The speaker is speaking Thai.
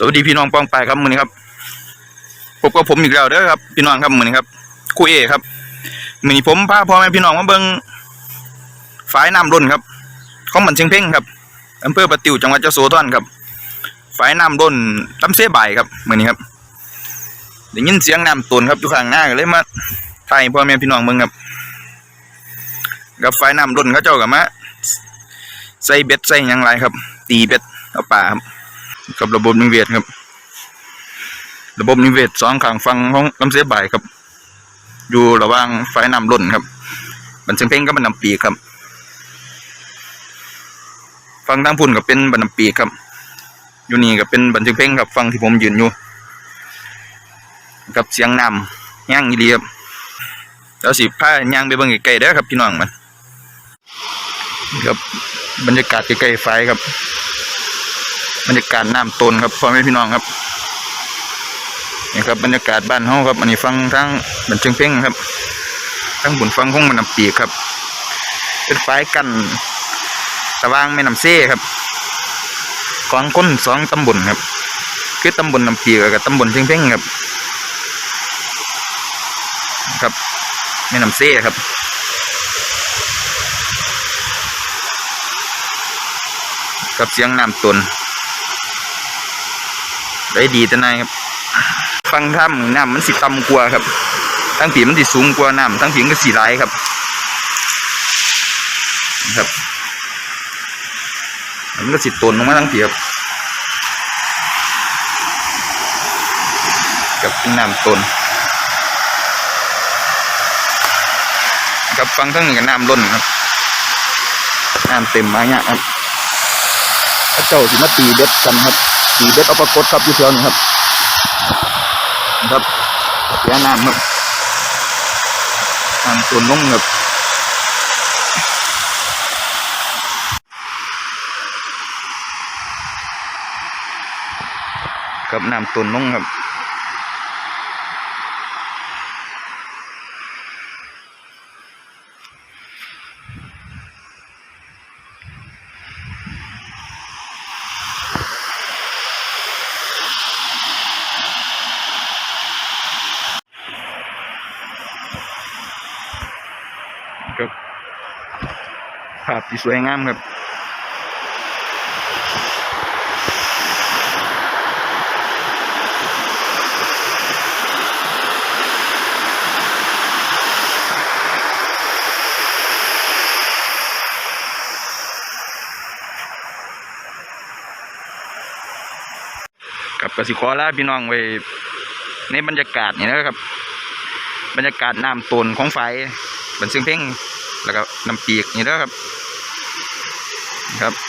สวัสดีพี่น้องปองไปครับมือนี้ครับพบกับผมอีกแล้วเด้อครับ พี่น้องครับมือนี้ครับคุยเอครับมือนี้ผมพาพ่อแม่พี่น้องมาเบิ่งฝายน้ำล้นครับของมันเชียงเพ่งครับอำเภอประติวจังหวัดเจ้าโสธรครับฝายน้ำล้นลำเสบ่ายครับมือนี้ครับได้ยินเสียงน้ำตนครับอยู่ข้างหน้าก็เลยมาถ่ายให้พ่อแม่พี่น้องเบิ่งครับ กับฝายน้ำล้นเขาเจ้ากับมาใส่เบ็ดใส่ยังไรครับ ตีเบ็ดเอาป่าครับ กับระบบนิเวศครับ ระบบนิเวศสองข้างฟังของลำเสียบ่ายครับ อยู่ระหว่างไฟน้ำล้นครับบันเชิงเพ่งก็บันนำปีกครับ ฟังทางพุ่นก็เป็นบันนำปีกครับ อยู่นี่ก็เป็นบันเชิงเพ่งครับฟังที่ผมยืนอยู่ กับเสียงน้ำย่างอีเลียบแล้วสิพาย่างไปเบิ่งไกลๆเด้ครับพี่น้องมันครับบรรยากาศใกล้ๆไฟครับ บรรยากาศน้ำตนครับพ่อแม่พี่น้องครับนี่ครับบรรยากาศบ้านเฮาครับ อันนี้ฟังทางบันเชิงเพ่งครับทั้งบุญฟังของแม่น้ำปีกครับเป็นฝายกันตะวางแม่น้ำเซ่ครับของคนสองตำบลครับ คือตำบลน้ำปีกกับตำบลเชิงเพ่งครับ ครับแม่น้ำเซ่ครับกับเสียงน้ำตน ได้ดีแต่นายครับฟังถ้ำน้ำมันสิต่ำกว่าครับทั้งผีมันสิสูงกว่าน้ำทั้งผีมันก็สีไหลครับนะครับมันก็สิตนลงมาทั้งผีครับกับน้ำตนกับฟังทั้งนี้กับน้ำล้นครับน้ำเต็มมาเนี่ยครับ พระเจ้าสิมาตีเด็ดกันครับตีเด็ดเอาปรากฏครับอยู่แถวนี้ครับครับเสียน้ำครับน้ำตุนลงครับกับน้ำตุนลงครับ ภาพที่สวยงามครับกับกสิขอลาพี่น้องไว้ในบรรยากาศนี่นะครับ บรรยากาศน้ำตนของไฟบันซึ่งเพ่งแล้วก็น้ำปีกนี่นะครับ ครับ